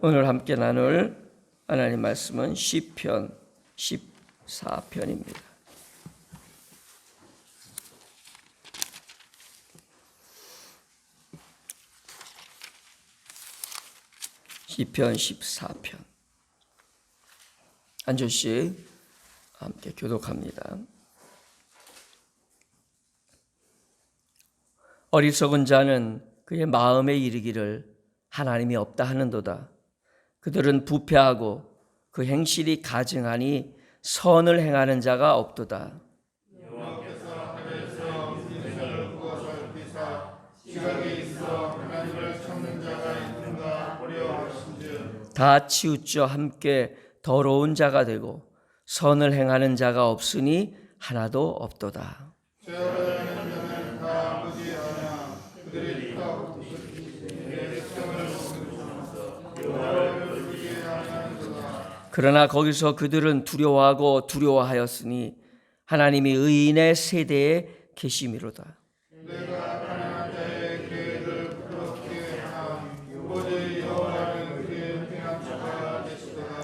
오늘 함께 나눌 하나님 말씀은 시편 14편입니다. 시편 14편 한 절씩 함께 교독합니다. 어리석은 자는 그의 마음에 이르기를 하나님이 없다 하는도다. 그들은 부패하고 그 행실이 가증하니 선을 행하는 자가 없도다. 다 치우쳐 함께 더러운 자가 되고 선을 행하는 자가 없으니 하나도 없도다. 그러나 거기서 그들은 두려워하고 두려워하였으니 하나님이 의인의 세대에 계심이로다.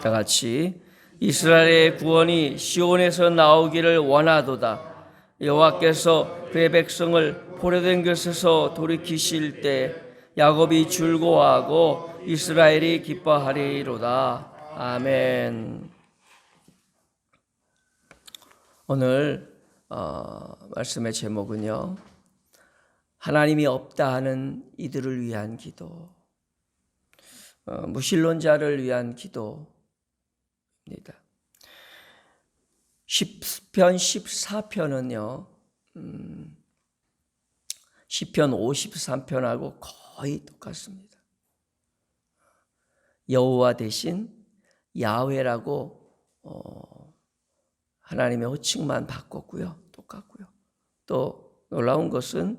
다 같이 이스라엘의 구원이 시온에서 나오기를 원하도다. 여호와께서 그의 백성을 포로된 것에서 돌이키실 때 야곱이 즐거워하고 이스라엘이 기뻐하리로다. 아멘. 오늘 어, 말씀의 제목은요. 하나님이 없다 하는 이들을 위한 기도. 어, 무신론자를 위한 기도입니다. 시편 14편은요. 음, 시편 53편하고 거의 똑같습니다. 여호와 대신 야훼라고 어, 하나님의 호칭만 바꿨고요. 똑같고요. 또 놀라운 것은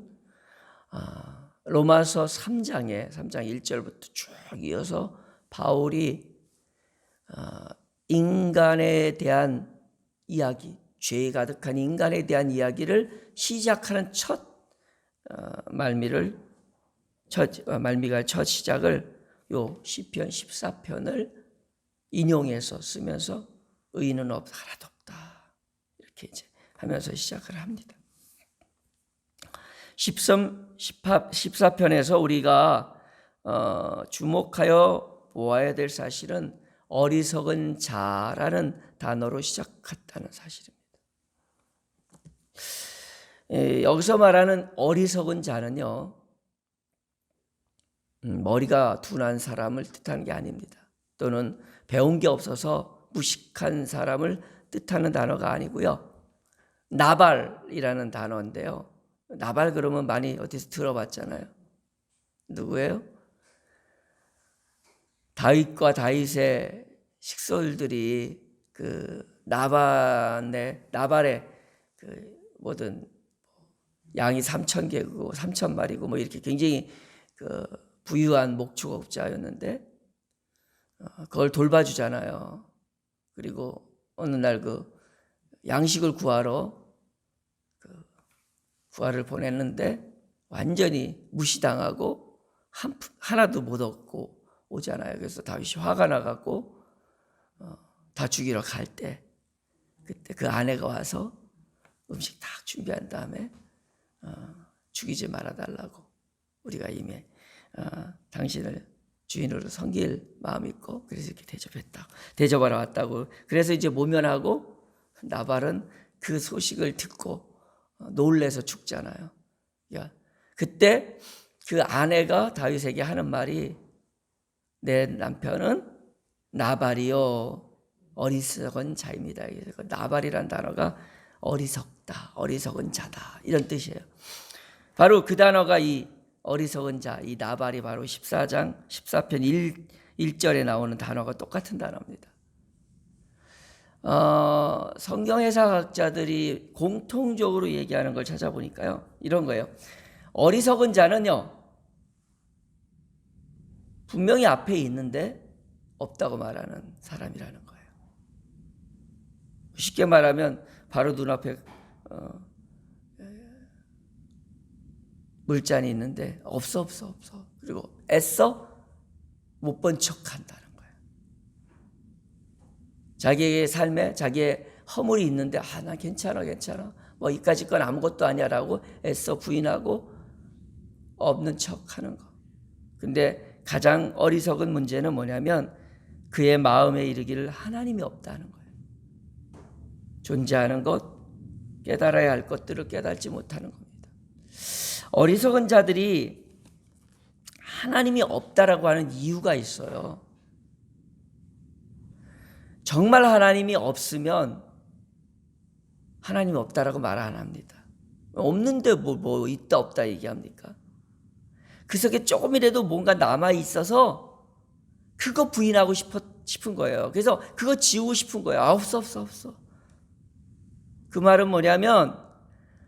아, 로마서 3장에 3장 1절부터 쭉 이어서 바울이 아, 인간에 대한 이야기, 죄 가득한 인간에 대한 이야기를 시작하는 첫 어, 말미를 첫 어, 말미가 첫 시작을 요 시편 14편을 인용해서 쓰면서 의인은 없 하나도 없다 이렇게 이제 하면서 시작을 합니다. 13, 14편에서 우리가 어, 주목하여 보아야 될 사실은 어리석은 자라는 단어로 시작했다는 사실입니다. 에, 여기서 말하는 어리석은 자는요, 음, 머리가 둔한 사람을 뜻하는 게 아닙니다. 또는 배운 게 없어서 무식한 사람을 뜻하는 단어가 아니고요. 나발이라는 단어인데요. 나발 그러면 많이 어디서 들어봤잖아요. 누구예요? 다윗과 다윗의 식솔들이 그 나발의 나발의 그 모든 양이 3천 개고 3천 마리고 뭐 이렇게 굉장히 그 부유한 목축업자였는데 어, 그걸 돌봐주잖아요. 그리고 어느 날 그 양식을 구하러 그 구하를 보냈는데 완전히 무시당하고 한, 하나도 못 얻고 오잖아요. 그래서 다윗이 화가 나갖고 어, 다 죽이러 갈 때 그때 그 아내가 와서 음식 다 준비한 다음에 어, 죽이지 말아달라고 우리가 이미 아, 당신을 주인으로 섬길 마음이 있고 그래서 이렇게 대접했다. 대접하러 왔다고. 그래서 이제 모면하고 나발은 그 소식을 듣고 어, 놀래서 죽잖아요. 야, 그때 그 아내가 다윗에게 하는 말이 내 남편은 나발이요 어리석은 자입니다. 나발이란 단어가 어리석다, 어리석은 자다 이런 뜻이에요. 바로 그 단어가 이 어리석은 자, 이 나발이 바로 14장 14편 1, 1절에 나오는 단어가 똑같은 단어입니다. 어, 성경 해석학자들이 공통적으로 얘기하는 걸 찾아보니까요. 이런 거예요. 어리석은 자는요. 분명히 앞에 있는데 없다고 말하는 사람이라는 거예요. 쉽게 말하면 바로 눈앞에 어, 물잔이 있는데 없어 없어 없어 그리고 애써 못 본 척한다는 거예요. 자기의 삶에 자기의 허물이 있는데 아 나 괜찮아 괜찮아 뭐 이까짓 건 아무것도 아니야라고 애써 부인하고 없는 척하는 거. 근데 가장 어리석은 문제는 뭐냐면 그의 마음에 이르기를 하나님이 없다는 거예요. 존재하는 것, 깨달아야 할 것들을 깨달지 못하는 겁니다. 어리석은 자들이 하나님이 없다라고 하는 이유가 있어요. 정말 하나님이 없으면 하나님이 없다라고 말 안 합니다. 없는데 뭐, 뭐 있다 없다 얘기합니까? 그 속에 조금이라도 뭔가 남아 있어서 그거 부인하고 싶어, 싶은 거예요. 그래서 그거 지우고 싶은 거예요. 아, 없어, 없어, 없어. 그 말은 뭐냐면,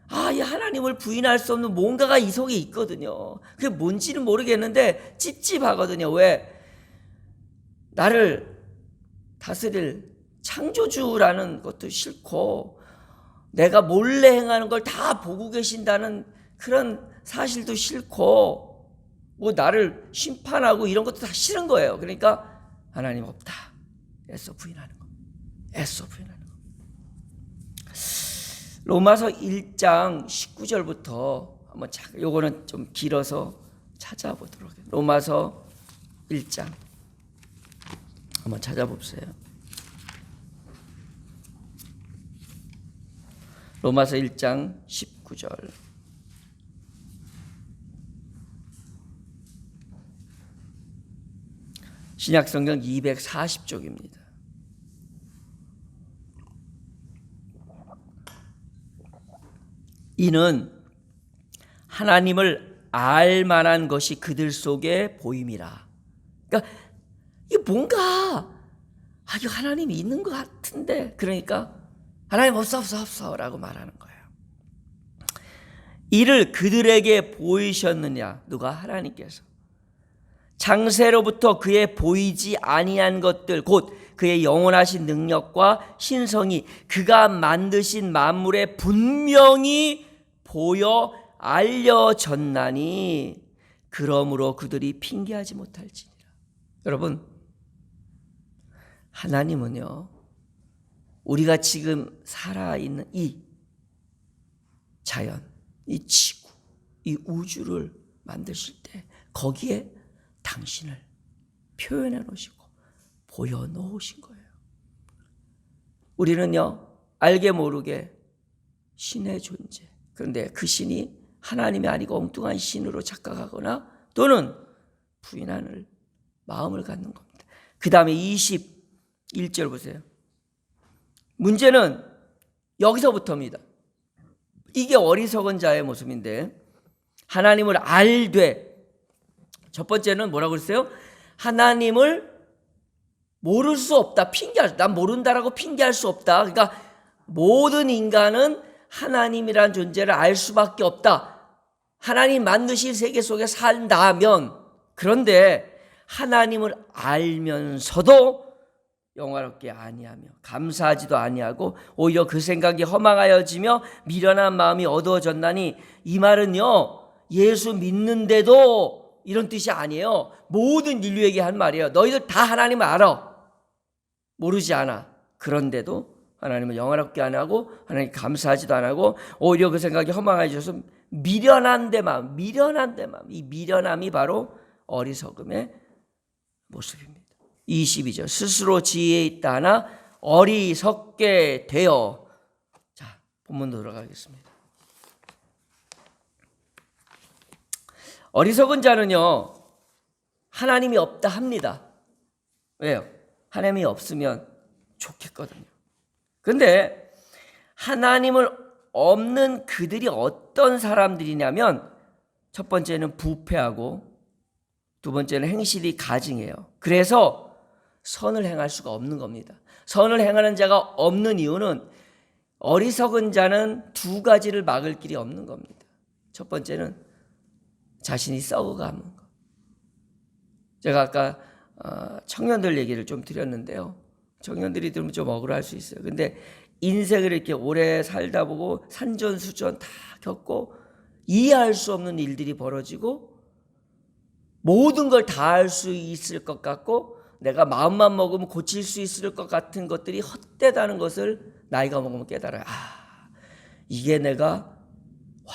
아, 이 하나님을 부인할 수 없는 뭔가가 이 속에 있거든요. 그게 뭔지는 모르겠는데 찝찝하거든요. 왜? 나를 다스릴 창조주라는 것도 싫고, 내가 몰래 행하는 걸 다 보고 계신다는 그런 사실도 싫고, 뭐 나를 심판하고 이런 것도 다 싫은 거예요. 그러니까 하나님 없다. 애써 부인하는 거. 애써 부인하는 거. 로마서 1장 19절부터 한번 자, 요거는 좀 길어서 찾아보도록 해요. 로마서 1장 한번 찾아봅시요. 로마서 1장 19절. 신약 성경 240쪽입니다. 이는 하나님을 알 만한 것이 그들 속에 보임이라. 그러니까 이게 뭔가 아, 이거 하나님이 있는 것 같은데 그러니까 하나님 없어 없어 없어라고 말하는 거예요. 이를 그들에게 보이셨느냐? 누가 하나님께서 장세로부터 그의 보이지 아니한 것들 곧 그의 영원하신 능력과 신성이 그가 만드신 만물에 분명히 보여 알려졌나니 그러므로 그들이 핑계하지 못할지니라. 여러분 하나님은요 우리가 지금 살아 있는 이 자연, 이 지구, 이 우주를 만드실 때 거기에 당신을 표현해 놓으시고 보여 놓으신 거예요. 우리는요, 알게 모르게 신의 존재. 그런데 그 신이 하나님이 아니고 엉뚱한 신으로 착각하거나 또는 부인하는 마음을 갖는 겁니다. 그 다음에 21절 보세요. 문제는 여기서부터입니다. 이게 어리석은 자의 모습인데 하나님을 알되 첫 번째는 뭐라고 그랬어요? 하나님을 모를 수 없다. 핑계할 난 모른다라고 핑계할 수 없다. 그러니까 모든 인간은 하나님이란 존재를 알 수밖에 없다. 하나님 만드신 세계 속에 산다면 그런데 하나님을 알면서도 영화롭게 아니하며 감사하지도 아니하고 오히려 그 생각이 허망하여지며 미련한 마음이 어두워졌나니 이 말은요 예수 믿는데도 이런 뜻이 아니에요. 모든 인류에게 한 말이에요. 너희들 다 하나님을 알아. 모르지 않아. 그런데도 하나님을 영화롭게 안 하고 하나님 감사하지도 안 하고 오히려 그 생각이 허망해져서 미련한 데만 미련한 데만 이 미련함이 바로 어리석음의 모습입니다. 22절 스스로 지혜 있다 하나 어리석게 되어 자 본문 들어가겠습니다. 어리석은 자는요 하나님이 없다 합니다. 왜요? 하나님이 없으면 좋겠거든요. 근데 하나님을 없는 그들이 어떤 사람들이냐면 첫 번째는 부패하고 두 번째는 행실이 가증해요. 그래서 선을 행할 수가 없는 겁니다. 선을 행하는 자가 없는 이유는 어리석은 자는 두 가지를 막을 길이 없는 겁니다. 첫 번째는 자신이 썩어가는 것. 제가 아까 어, 청년들 얘기를 좀 드렸는데요. 청년들이 들으면 좀 억울할 수 있어요. 근데 인생을 이렇게 오래 살다 보고 산전수전 다 겪고 이해할 수 없는 일들이 벌어지고 모든 걸 다 할 수 있을 것 같고 내가 마음만 먹으면 고칠 수 있을 것 같은 것들이 헛되다는 것을 나이가 먹으면 깨달아요. 아, 이게 내가 와,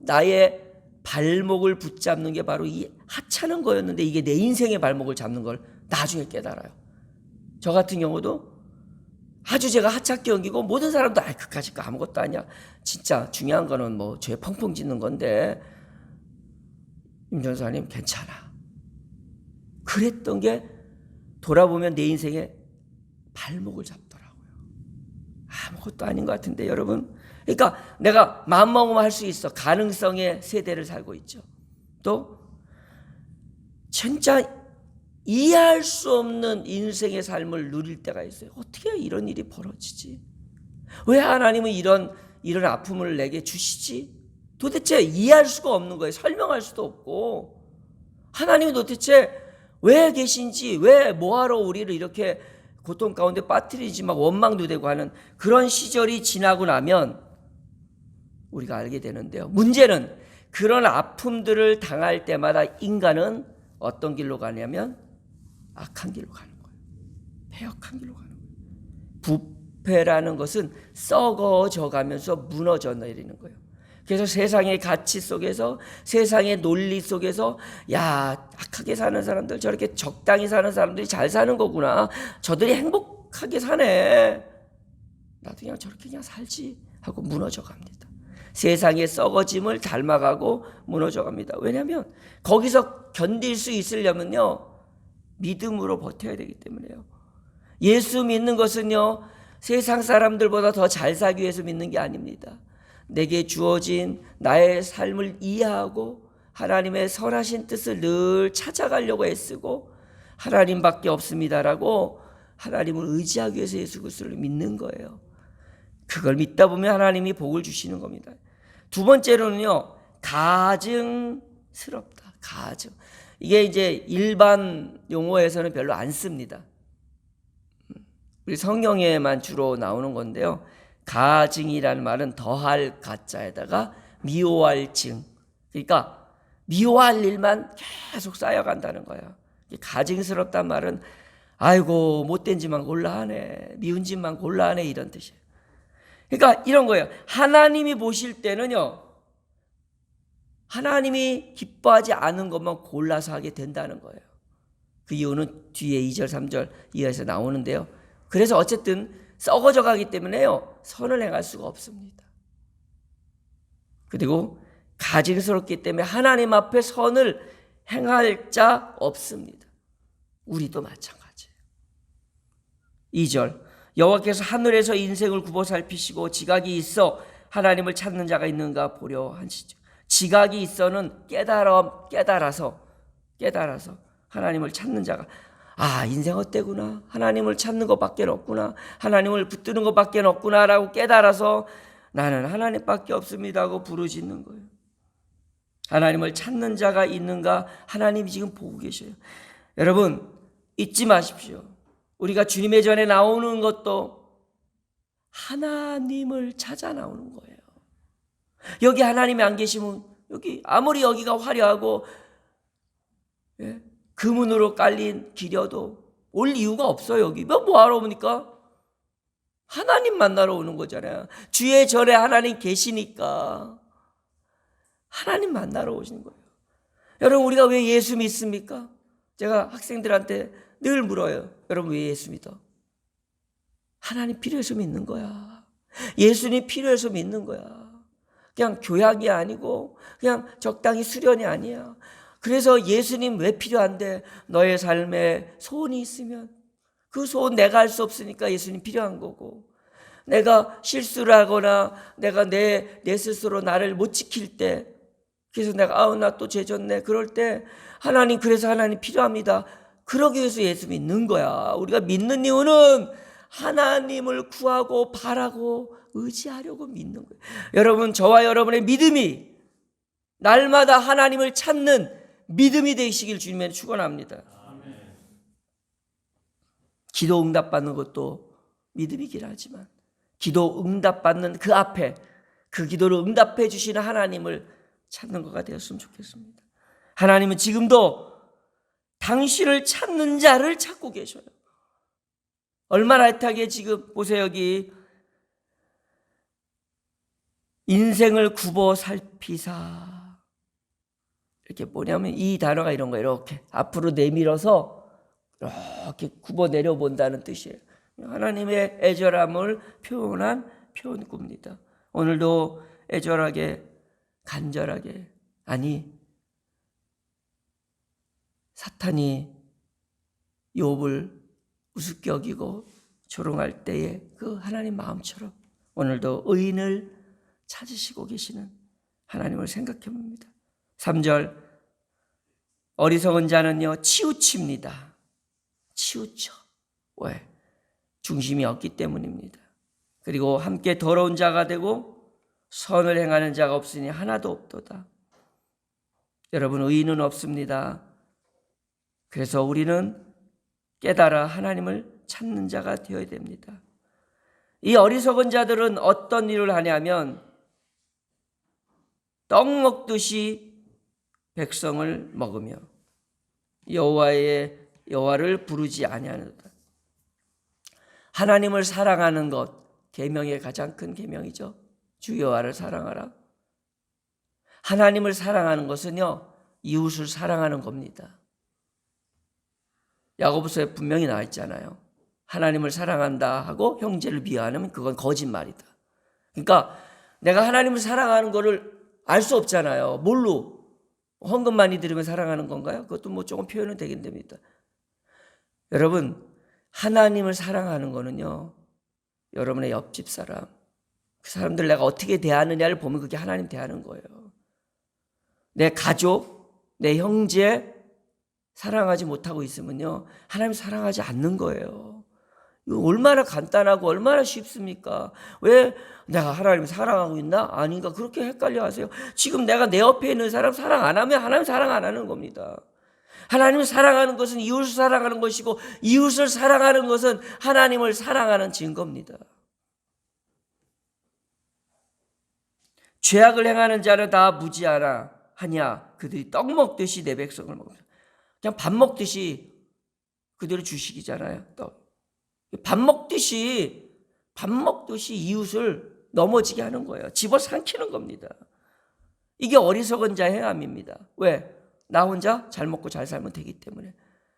나의 발목을 붙잡는 게 바로 이 하찮은 거였는데 이게 내 인생의 발목을 잡는 걸 나중에 깨달아요. 저 같은 경우도 아주 제가 하찮게 여기고 모든 사람도 아 그까짓 거 아무것도 아니야. 진짜 중요한 거는 뭐 죄 펑펑 짓는 건데 임 전사님 괜찮아. 그랬던 게 돌아보면 내 인생에 발목을 잡더라고요. 아무것도 아닌 것 같은데 여러분. 그러니까 내가 마음먹으면 할 수 있어. 가능성의 세대를 살고 있죠. 또 진짜 이해할 수 없는 인생의 삶을 누릴 때가 있어요. 어떻게 이런 일이 벌어지지? 왜 하나님은 이런 이런 아픔을 내게 주시지? 도대체 이해할 수가 없는 거예요. 설명할 수도 없고 하나님이 도대체 왜 계신지 왜 뭐하러 우리를 이렇게 고통 가운데 빠뜨리지 막 원망도 되고 하는 그런 시절이 지나고 나면 우리가 알게 되는데요. 문제는 그런 아픔들을 당할 때마다 인간은 어떤 길로 가냐면 악한 길로 가는 거예요. 배역한 길로 가는 거예요. 부패라는 것은 썩어져 가면서 무너져 내리는 거예요. 그래서 세상의 가치 속에서 세상의 논리 속에서 야 악하게 사는 사람들 저렇게 적당히 사는 사람들이 잘 사는 거구나 저들이 행복하게 사네 나도 그냥 저렇게 그냥 살지 하고 무너져 갑니다 세상의 썩어짐을 닮아가고 무너져 갑니다 왜냐하면 거기서 견딜 수 있으려면요 믿음으로 버텨야 되기 때문에요 예수 믿는 것은요 세상 사람들보다 더 잘 살기 위해서 믿는 게 아닙니다 내게 주어진 나의 삶을 이해하고 하나님의 선하신 뜻을 늘 찾아가려고 애쓰고 하나님밖에 없습니다라고 하나님을 의지하기 위해서 예수 그리스도를 믿는 거예요. 그걸 믿다 보면 하나님이 복을 주시는 겁니다. 두 번째로는요. 가증스럽다. 가증. 이게 이제 일반 용어에서는 별로 안 씁니다. 우리 성경에만 주로 나오는 건데요. 가증이라는 말은 더할 가짜에다가 미워할 증. 그러니까 미워할 일만 계속 쌓여간다는 거예요. 가증스럽단 말은 아이고 못된 짓만 골라 하네. 미운 짓만 골라 하네 이런 뜻이에요. 그러니까 이런 거예요. 하나님이 보실 때는요. 하나님이 기뻐하지 않은 것만 골라서 하게 된다는 거예요. 그 이유는 뒤에 2절 3절 이하에서 나오는데요. 그래서 어쨌든 썩어져 가기 때문에요. 선을 행할 수가 없습니다. 그리고 가증스럽기 때문에 하나님 앞에 선을 행할 자 없습니다. 우리도 마찬가지예요. 2절 여호와께서 하늘에서 인생을 굽어 살피시고 지각이 있어 하나님을 찾는 자가 있는가 보려 하시죠. 지각이 있어는 깨달아 깨달아서 깨달아서 하나님을 찾는 자가 아, 인생 헛되구나. 하나님을 찾는 것밖에 없구나. 하나님을 붙드는 것밖에 없구나 라고 깨달아서 나는 하나님밖에 없습니다 하고 부르짖는 거예요. 하나님을 찾는 자가 있는가? 하나님이 지금 보고 계셔요. 여러분, 잊지 마십시오. 우리가 주님의 전에 나오는 것도 하나님을 찾아 나오는 거예요. 여기 하나님이 안 계시면 여기 아무리 여기가 화려하고 예? 금은으로 깔린 길여도 올 이유가 없어요 여기 뭐 뭐하러 오니까 하나님 만나러 오는 거잖아요 주의 절에 하나님 계시니까 하나님 만나러 오시는 거예요 여러분 우리가 왜 예수 믿습니까? 제가 학생들한테 늘 물어요. 여러분 왜 예수 믿어? 하나님 필요해서 믿는 거야. 예수님 필요해서 믿는 거야. 그냥 교양이 아니고 그냥 적당히 수련이 아니야. 그래서 예수님 왜 필요한데 너의 삶에 소원이 있으면 그 소원 내가 할 수 없으니까 예수님 필요한 거고 내가 실수를 하거나 내가 내, 내 스스로 나를 못 지킬 때 그래서 내가 아우 나 또 죄졌네 그럴 때 하나님 그래서 하나님 필요합니다. 그러기 위해서 예수 믿는 거야. 우리가 믿는 이유는 하나님을 구하고 바라고 의지하려고 믿는 거예요. 여러분 저와 여러분의 믿음이 날마다 하나님을 찾는 믿음이 되시길 주님에 축원합니다. 기도 응답 받는 것도 믿음이긴 하지만 기도 응답 받는 그 앞에 그 기도를 응답해 주시는 하나님을 찾는 것가 되었으면 좋겠습니다. 하나님은 지금도 당신을 찾는 자를 찾고 계셔요. 얼마나 애타게 지금 보세요 여기 인생을 굽어 살피사 이렇게 뭐냐면 이 단어가 이런 거예요. 이렇게 앞으로 내밀어서 이렇게 굽어 내려 본다는 뜻이에요. 하나님의 애절함을 표현한 표현구입니다. 오늘도 애절하게 간절하게 아니 사탄이 욥을 우습게 여기고 조롱할 때에 그 하나님 마음처럼 오늘도 의인을 찾으시고 계시는 하나님을 생각해 봅니다. 3절 어리석은 자는요 치우칩니다. 치우쳐. 왜? 중심이 없기 때문입니다. 그리고 함께 더러운 자가 되고 선을 행하는 자가 없으니 하나도 없도다. 여러분 의인은 없습니다. 그래서 우리는 깨달아 하나님을 찾는 자가 되어야 됩니다. 이 어리석은 자들은 어떤 일을 하냐면 떡 먹듯이 백성을 먹으며 여호와의 여호와를 부르지 아니하는다. 하나님을 사랑하는 것 계명의 가장 큰 계명이죠. 주 여호와를 사랑하라. 하나님을 사랑하는 것은요 이웃을 사랑하는 겁니다. 야고보서에 분명히 나와 있잖아요. 하나님을 사랑한다 하고 형제를 미워하면 그건 거짓말이다. 그러니까 내가 하나님을 사랑하는 거를 알 수 없잖아요. 뭘로? 헌금 많이 들으면 사랑하는 건가요? 그것도 뭐 조금 표현은 되긴 됩니다. 여러분, 하나님을 사랑하는 거는요, 여러분의 옆집 사람, 그 사람들 내가 어떻게 대하느냐를 보면 그게 하나님 대하는 거예요. 내 가족, 내 형제, 사랑하지 못하고 있으면요, 하나님 사랑하지 않는 거예요. 얼마나 간단하고 얼마나 쉽습니까? 왜 내가 하나님 사랑하고 있나? 아닌가? 그렇게 헷갈려 하세요. 지금 내가 내 옆에 있는 사람 사랑 안 하면 하나님 사랑 안 하는 겁니다. 하나님을 사랑하는 것은 이웃을 사랑하는 것이고 이웃을 사랑하는 것은 하나님을 사랑하는 증거입니다. 죄악을 행하는 자는 다 무지하라 하냐 그들이 떡 먹듯이 내 백성을 먹습니다. 그냥 밥 먹듯이 그대로 주식이잖아요. 떡. 밥 먹듯이 밥 먹듯이 이웃을 넘어지게 하는 거예요. 집어 삼키는 겁니다. 이게 어리석은 자의 행함입니다. 왜? 나 혼자 잘 먹고 잘 살면 되기 때문에.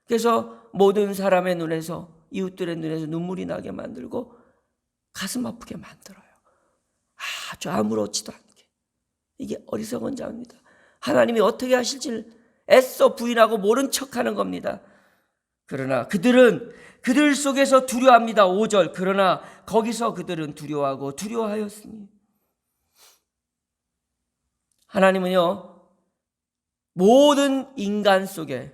그래서 모든 사람의 눈에서 이웃들의 눈에서 눈물이 나게 만들고 가슴 아프게 만들어요. 아주 아무렇지도 않게. 이게 어리석은 자입니다. 하나님이 어떻게 하실지를 애써 부인하고 모른 척하는 겁니다. 그러나 그들은 그들 속에서 두려워합니다. 5절. 그러나 거기서 그들은 두려워하고 두려워하였으니. 하나님은요, 모든 인간 속에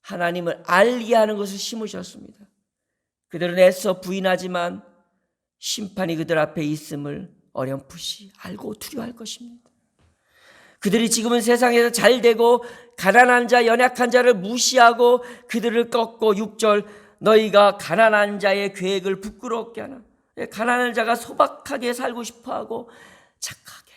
하나님을 알게 하는 것을 심으셨습니다. 그들은 애써 부인하지만 심판이 그들 앞에 있음을 어렴풋이 알고 두려워할 것입니다. 그들이 지금은 세상에서 잘 되고 가난한 자, 연약한 자를 무시하고 그들을 꺾고 6절 너희가 가난한 자의 계획을 부끄럽게 하나. 예, 가난한 자가 소박하게 살고 싶어 하고 착하게,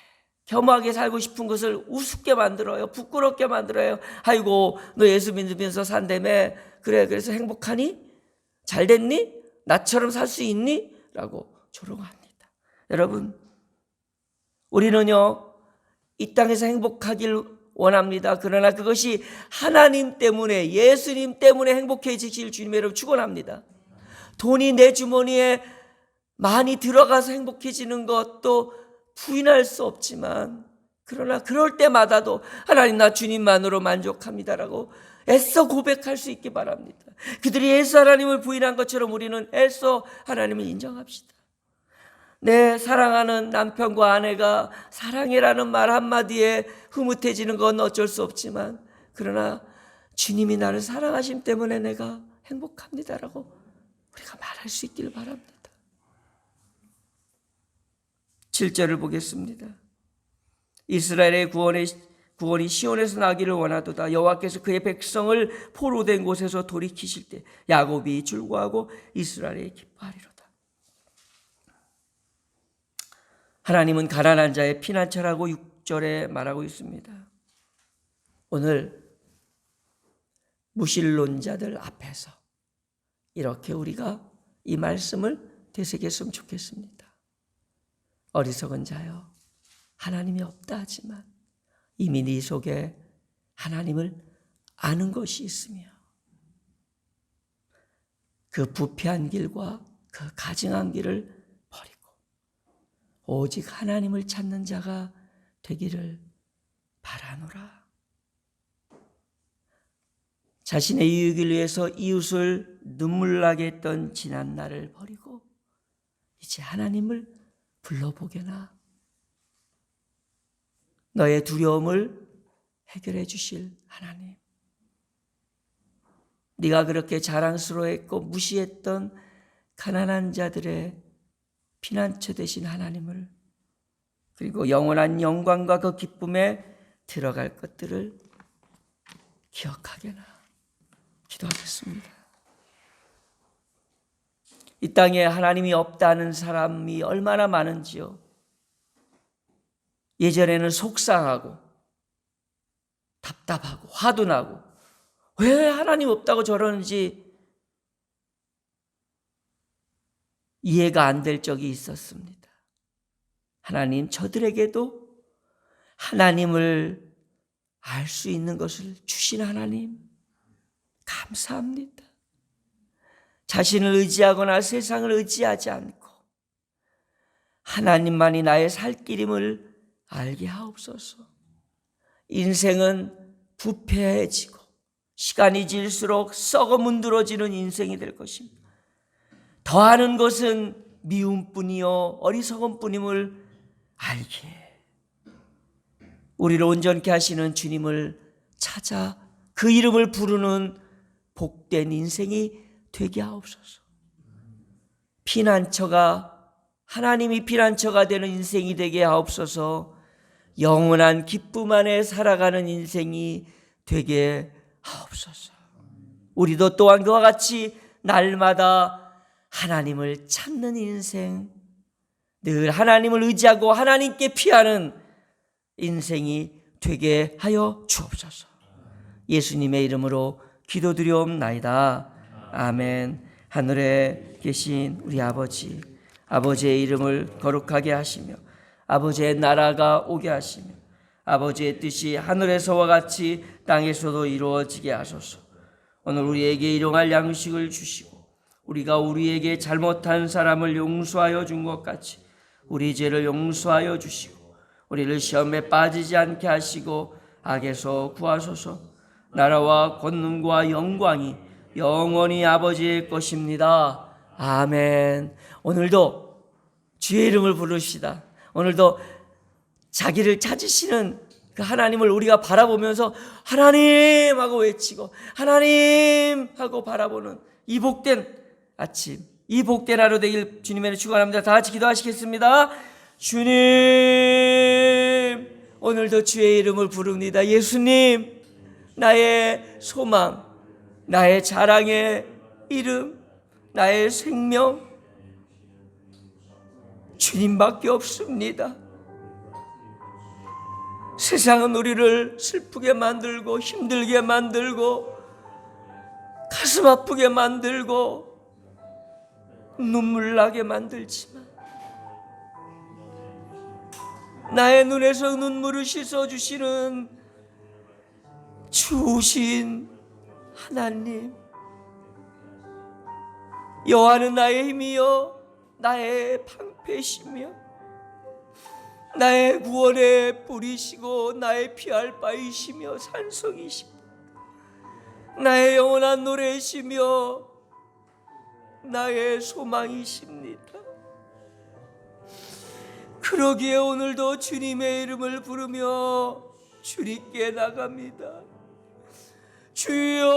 겸하게 살고 싶은 것을 우습게 만들어요. 부끄럽게 만들어요. 아이고, 너 예수 믿으면서 산다며. 그래, 그래서 행복하니? 잘 됐니? 나처럼 살 수 있니? 라고 조롱합니다. 여러분, 우리는요, 이 땅에서 행복하길 원합니다. 그러나 그것이 하나님 때문에 예수님 때문에 행복해지실 주님 여러분 축원합니다. 돈이 내 주머니에 많이 들어가서 행복해지는 것도 부인할 수 없지만 그러나 그럴 때마다도 하나님 나 주님만으로 만족합니다라고 애써 고백할 수 있기 바랍니다. 그들이 애써 하나님을 부인한 것처럼 우리는 애써 하나님을 인정합시다. 내 사랑하는 남편과 아내가 사랑해라는 말 한마디에 흐뭇해지는 건 어쩔 수 없지만 그러나 주님이 나를 사랑하심 때문에 내가 행복합니다라고 우리가 말할 수 있기를 바랍니다. 7절을 보겠습니다. 이스라엘의 구원의 구원이 시온에서 나기를 원하도다 여호와께서 그의 백성을 포로된 곳에서 돌이키실 때 야곱이 즐거하고 이스라엘이 기뻐하리로다. 하나님은 가난한 자의 피난처라고 6절에 말하고 있습니다. 오늘 무신론자들 앞에서 이렇게 우리가 이 말씀을 되새겼으면 좋겠습니다. 어리석은 자여 하나님이 없다 하지만 이미 네 속에 하나님을 아는 것이 있으며 그 부패한 길과 그 가증한 길을 오직 하나님을 찾는 자가 되기를 바라노라. 자신의 이익을 위해서 이웃을 눈물 나게 했던 지난 날을 버리고 이제 하나님을 불러보게나 너의 두려움을 해결해 주실 하나님. 네가 그렇게 자랑스러워했고 무시했던 가난한 자들의 피난처 되신 하나님을 그리고 영원한 영광과 그 기쁨에 들어갈 것들을 기억하게나 기도하겠습니다. 이 땅에 하나님이 없다는 사람이 얼마나 많은지요. 예전에는 속상하고 답답하고 화도 나고 왜 하나님 없다고 저러는지 이해가 안 될 적이 있었습니다. 하나님 저들에게도 하나님을 알 수 있는 것을 주신 하나님 감사합니다. 자신을 의지하거나 세상을 의지하지 않고 하나님만이 나의 살 길임을 알게 하옵소서. 인생은 부패해지고 시간이 질수록 썩어 문드러지는 인생이 될 것입니다. 더하는 것은 미움뿐이요 어리석음뿐임을 알기에 우리를 온전케 하시는 주님을 찾아 그 이름을 부르는 복된 인생이 되게 하옵소서. 피난처가 하나님이 피난처가 되는 인생이 되게 하옵소서. 영원한 기쁨 안에 살아가는 인생이 되게 하옵소서. 우리도 또한 그와 같이 날마다 하나님을 찾는 인생, 늘 하나님을 의지하고 하나님께 피하는 인생이 되게 하여 주옵소서. 예수님의 이름으로 기도드리옵나이다. 아멘. 하늘에 계신 우리 아버지, 아버지의 이름을 거룩하게 하시며 아버지의 나라가 오게 하시며 아버지의 뜻이 하늘에서와 같이 땅에서도 이루어지게 하소서. 오늘 우리에게 일용할 양식을 주시고 우리가 우리에게 잘못한 사람을 용서하여 준 것 같이 우리 죄를 용서하여 주시고 우리를 시험에 빠지지 않게 하시고 악에서 구하소서. 나라와 권능과 영광이 영원히 아버지의 것입니다. 아멘. 오늘도 주의 이름을 부르시다. 오늘도 자기를 찾으시는 그 하나님을 우리가 바라보면서 하나님 하고 외치고 하나님 하고 바라보는 이 복된 아침, 이 복된 하루 되길 주님의 축원합니다. 다 같이 기도하시겠습니다. 주님, 오늘도 주의 이름을 부릅니다. 예수님, 나의 소망, 나의 자랑의 이름, 나의 생명, 주님밖에 없습니다. 세상은 우리를 슬프게 만들고 힘들게 만들고 가슴 아프게 만들고 눈물 나게 만들지만 나의 눈에서 눈물을 씻어 주시는 주신 하나님 여호와는 나의 힘이요 나의 방패시며 나의 구원의 뿌리시고 나의 피할 바이시며 산성이시며 나의 영원한 노래시며 나의 소망이십니다. 그러기에 오늘도 주님의 이름을 부르며 주님께 나갑니다. 주여